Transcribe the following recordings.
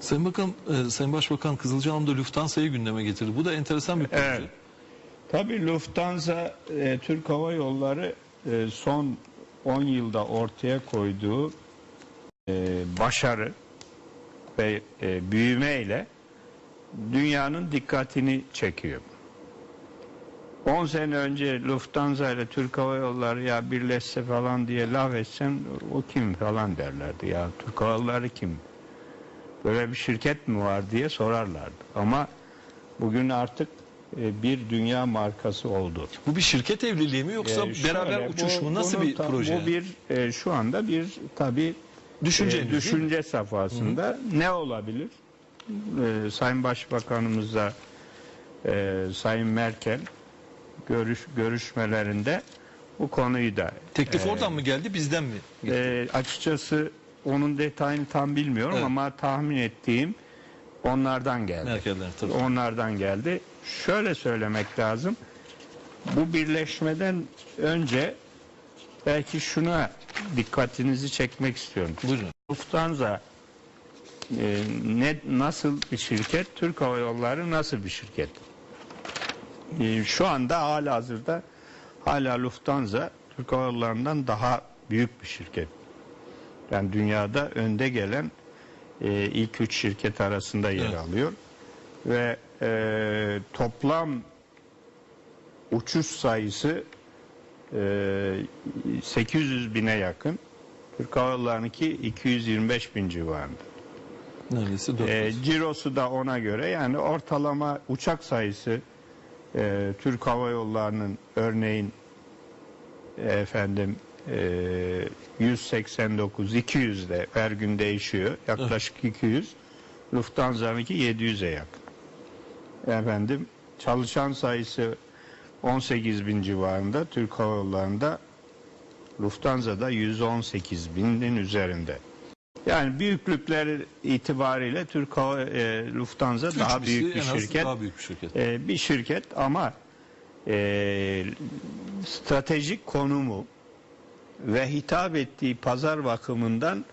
Sayın Bakan, e, Sayın Başbakan Kızılcahamam'da Lufthansa'yı gündeme getirdi. Bu da enteresan bir proje. Evet. Tabii Lufthansa e, Türk Hava Yolları e, son 10 yılda ortaya koyduğu e, başarı ve e, büyümeyle dünyanın dikkatini çekiyor. 10 sene önce Lufthansa ile Türk Hava Yolları ya birleşse falan diye laf etsen o kim falan derlerdi ya Türk Hava Yolları kim? Böyle bir şirket mi var diye sorarlardı. Ama bugün artık e, bir dünya markası oldu. Bu bir şirket evliliği mi yoksa Ee, şöyle, beraber uçuş mu? Nasıl bunu bir proje? Bu bir e, şu anda bir tabi Düşünce e, düşünce safhasında ne olabilir? E, Sayın Başbakanımızla e, Sayın Merkel görüş görüşmelerinde bu konuyu da Teklif e, oradan mı geldi bizden mi? e, açıkçası onun detayını tam bilmiyorum Evet. ama tahmin ettiğim onlardan geldi. Merkel'den tabii. Onlardan geldi. Şöyle söylemek lazım. Bu birleşmeden önce belki şuna dikkatinizi çekmek istiyorum. Buyurun. Lufthansa e, ne nasıl bir şirket? Türk Hava Yolları nasıl bir şirket? E, şu anda hala hazırda hala Lufthansa Türk Hava Yolları'ndan daha büyük bir şirket. Yani dünyada önde gelen e, ilk üç şirket arasında yer Evet. alıyor ve e, toplam uçuş sayısı e, 800 bine yakın. Türk Hava Yolları'nınki 225 bin civarında. Neredeyse 400. E, cirosu da ona göre yani ortalama uçak sayısı e, Türk Hava Yolları'nın örneğin e, efendim e, 189 200 de her gün değişiyor. Yaklaşık 200. Lufthansa'nınki 700'e yakın. Efendim çalışan sayısı 18 bin civarında Türk Hava Yolları'nda Lufthansa'da 118 binin üzerinde. Yani büyüklükleri itibariyle Türk Hava e, Lufthansa daha Üçüncüsü büyük bir en az şirket. Daha büyük bir şirket. E, bir şirket ama e, stratejik konumu ve hitap ettiği pazar bakımından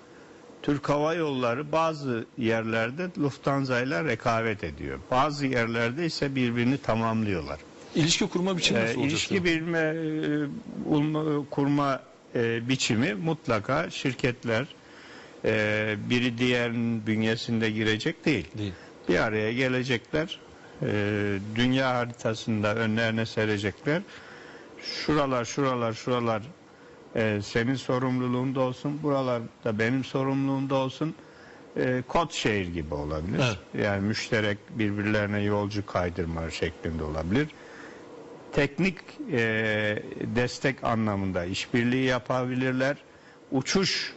Türk Hava Yolları bazı yerlerde Lufthansa ile rekabet ediyor. Bazı yerlerde ise birbirini tamamlıyorlar. İlişki kurma biçimi Ee, nasıl olacak? ilişki bilme, e, kurma e, biçimi mutlaka şirketler e, biri diğerinin bünyesinde girecek değil. Değil. Bir araya gelecekler, dünya haritasında önlerine serecekler. Şuralar, şuralar, şuralar e, senin sorumluluğunda olsun, buralar da benim sorumluluğumda olsun. E, kod şehir gibi olabilir. Evet. Yani müşterek birbirlerine yolcu kaydırma şeklinde olabilir teknik e, destek anlamında işbirliği yapabilirler. Uçuş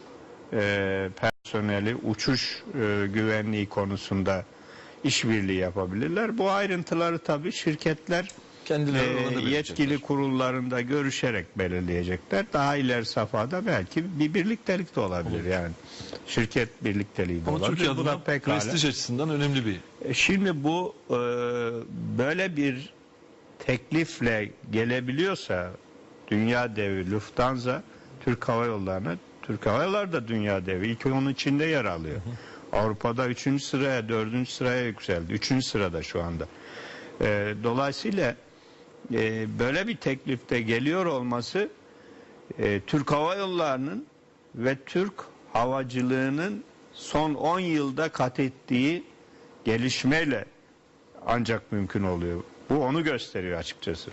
e, personeli, uçuş e, güvenliği konusunda işbirliği yapabilirler. Bu ayrıntıları tabii şirketler Kendileri e, orada yetkili kurullarında görüşerek belirleyecekler. Daha ileri safhada belki bir birliktelik de olabilir yani. Şirket birlikteliği de Ama olabilir. Türkiye Bu adına pekala. prestij açısından önemli bir E, Şimdi bu e, böyle bir teklifle gelebiliyorsa dünya devi Lufthansa Türk Hava Yolları'na Türk Hava Yolları da dünya devi. İlk onun içinde yer alıyor. Avrupa'da 3. sıraya 4. sıraya yükseldi. 3. sırada şu anda. E, dolayısıyla e, böyle bir teklifte geliyor olması e, Türk Hava Yolları'nın ve Türk havacılığının son 10 yılda kat ettiği gelişmeyle ancak mümkün oluyor. Bu onu gösteriyor açıkçası.